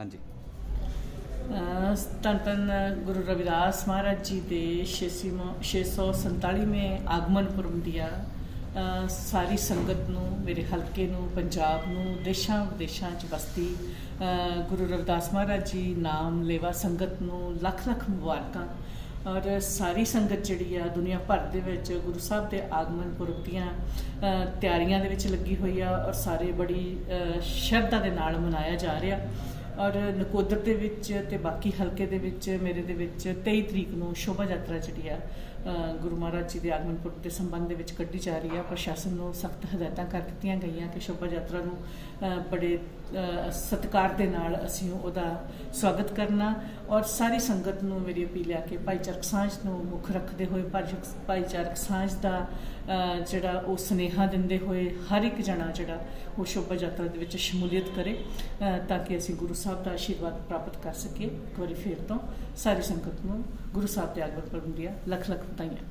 ਹਾਂਜੀ। ਤਨ ਧੰਨ ਗੁਰੂ ਰਵਿਦਾਸ ਮਹਾਰਾਜ ਜੀ ਦੇ 600ਵਾਂ 647ਵੇਂ ਆਗਮਨ ਪੁਰਬ ਦੀਆਂ, ਅਹ, ਸਾਰੀ ਸੰਗਤ ਨੂੰ, ਮੇਰੇ ਹਲਕੇ ਨੂੰ, ਪੰਜਾਬ ਨੂੰ, ਦੇਸ਼ਾਂ ਵਿਦੇਸ਼ਾਂ 'ਚ ਵਸਦੀ ਗੁਰੂ ਰਵਿਦਾਸ ਮਹਾਰਾਜ ਜੀ ਨਾਮ ਲੇਵਾ ਸੰਗਤ ਨੂੰ ਲੱਖ ਲੱਖ ਮੁਬਾਰਕਾਂ। ਔਰ ਸਾਰੀ ਸੰਗਤ ਜਿਹੜੀ ਆ, ਦੁਨੀਆ ਭਰ ਦੇ ਵਿੱਚ ਗੁਰੂ ਸਾਹਿਬ ਦੇ ਆਗਮਨ ਪੁਰਬ ਦੀਆਂ ਤਿਆਰੀਆਂ ਦੇ ਵਿੱਚ ਲੱਗੀ ਹੋਈ ਆ ਔਰ ਸਾਰੇ ਬੜੀ ਸ਼ਰਧਾ ਦੇ ਨਾਲ ਮਨਾਇਆ ਜਾ ਰਿਹਾ। ਔਰ ਨਕੋਦਰ ਦੇ ਵਿੱਚ ਤੇ ਬਾਕੀ ਹਲਕੇ ਦੇ ਵਿੱਚ, ਮੇਰੇ ਦੇ ਵਿੱਚ 23 ਤਰੀਕ ਨੂੰ ਸ਼ੋਭਾ ਯਾਤਰਾ ਜਿਹੜੀ ਆ ਗੁਰੂ ਮਹਾਰਾਜ ਜੀ ਦੇ ਆਗਮਨ ਪੁਰਬ ਦੇ ਸੰਬੰਧ ਦੇ ਵਿੱਚ ਕੱਢੀ ਜਾ ਰਹੀ ਆ। ਪ੍ਰਸ਼ਾਸਨ ਨੂੰ ਸਖਤ ਹਦਾਇਤਾਂ ਕਰ ਦਿੱਤੀਆਂ ਗਈਆਂ ਕਿ ਸ਼ੋਭਾ ਯਾਤਰਾ ਨੂੰ ਬੜੇ ਸਤਿਕਾਰ ਦੇ ਨਾਲ ਅਸੀਂ ਉਹਦਾ ਸਵਾਗਤ ਕਰਨਾ। ਔਰ ਸਾਰੀ ਸੰਗਤ ਨੂੰ ਮੇਰੀ ਅਪੀਲ ਹੈ ਕਿ ਭਾਈਚਾਰਕ ਸਾਂਝ ਨੂੰ ਮੁੱਖ ਰੱਖਦੇ ਹੋਏ, ਭਾਈਚਾਰਕ ਭਾਈਚਾਰਕ ਸਾਂਝ ਦਾ ਜਿਹੜਾ ਉਹ ਸਨੇਹਾ ਦਿੰਦੇ ਹੋਏ ਹਰ ਇੱਕ ਜਣਾ ਜਿਹੜਾ ਉਹ ਸ਼ੋਭਾ ਯਾਤਰਾ ਦੇ ਵਿੱਚ ਸ਼ਮੂਲੀਅਤ ਕਰੇ ਤਾਂ ਕਿ ਅਸੀਂ ਗੁਰੂ ਸਾਹਿਬ ਦਾ ਆਸ਼ੀਰਵਾਦ ਪ੍ਰਾਪਤ ਕਰ ਸਕੀਏ ਇੱਕ ਵਾਰੀ ਫੇਰ ਤੋਂ ਸਾਰੀ ਸੰਗਤ ਨੂੰ ਗੁਰੂ ਸਾਹਿਬ ਦੇ ਆਗਮਨ ਪੁਰਬ ਦੀਆਂ ਲੱਖ ਲੱਖ ਵਧਾਈਆਂ।